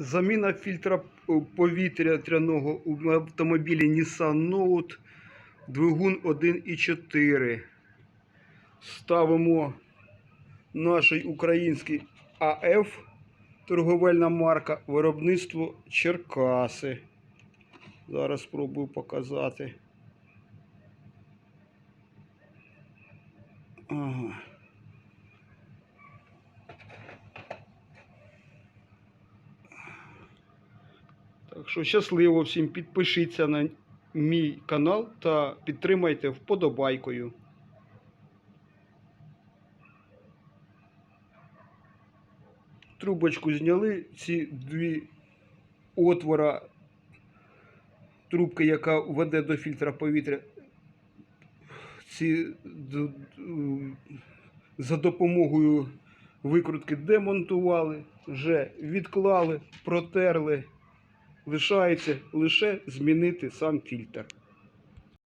Заміна фільтра повітряного у автомобілі Nissan Note, двигун 1.4. Ставимо наш український АФ, торговельна марка, виробництво Черкаси. Зараз спробую показати. Ага. Так що щасливо всім підпишіться на мій канал та підтримайте вподобайкою. Трубочку зняли, ці дві отвора трубки, яка веде до фільтра повітря. Ці за допомогою викрутки демонтували, вже відклали, протерли. Лишається лише змінити сам фільтр.